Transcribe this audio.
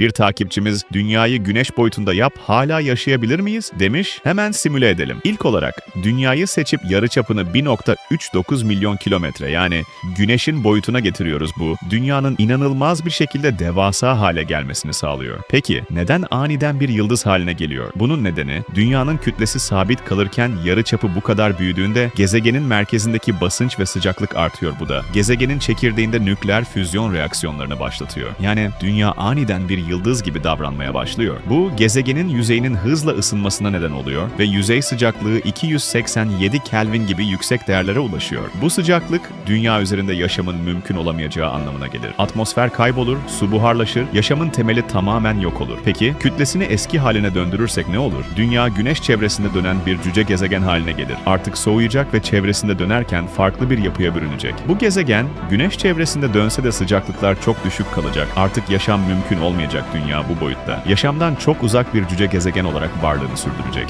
Bir takipçimiz dünyayı güneş boyutunda yap hala yaşayabilir miyiz demiş. Hemen simüle edelim. İlk olarak dünyayı seçip yarıçapını 1.39 milyon kilometre yani güneşin boyutuna getiriyoruz bu. Dünyanın inanılmaz bir şekilde devasa hale gelmesini sağlıyor. Peki neden aniden bir yıldız haline geliyor? Bunun nedeni dünyanın kütlesi sabit kalırken yarıçapı bu kadar büyüdüğünde gezegenin merkezindeki basınç ve sıcaklık artıyor bu da. Gezegenin çekirdeğinde nükleer füzyon reaksiyonlarını başlatıyor. Yani dünya aniden bir yıldız gibi davranmaya başlıyor. Bu gezegenin yüzeyinin hızla ısınmasına neden oluyor ve yüzey sıcaklığı 287 Kelvin gibi yüksek değerlere ulaşıyor. Bu sıcaklık dünya üzerinde yaşamın mümkün olamayacağı anlamına gelir. Atmosfer kaybolur, su buharlaşır, yaşamın temeli tamamen yok olur. Peki kütlesini eski haline döndürürsek ne olur? Dünya güneş çevresinde dönen bir cüce gezegen haline gelir. Artık soğuyacak ve çevresinde dönerken farklı bir yapıya bürünecek. Bu gezegen güneş çevresinde dönse de sıcaklıklar çok düşük kalacak. Artık yaşam mümkün olmayacak dünya bu boyutta. Yaşamdan çok uzak bir cüce gezegen olarak varlığını sürdürecek.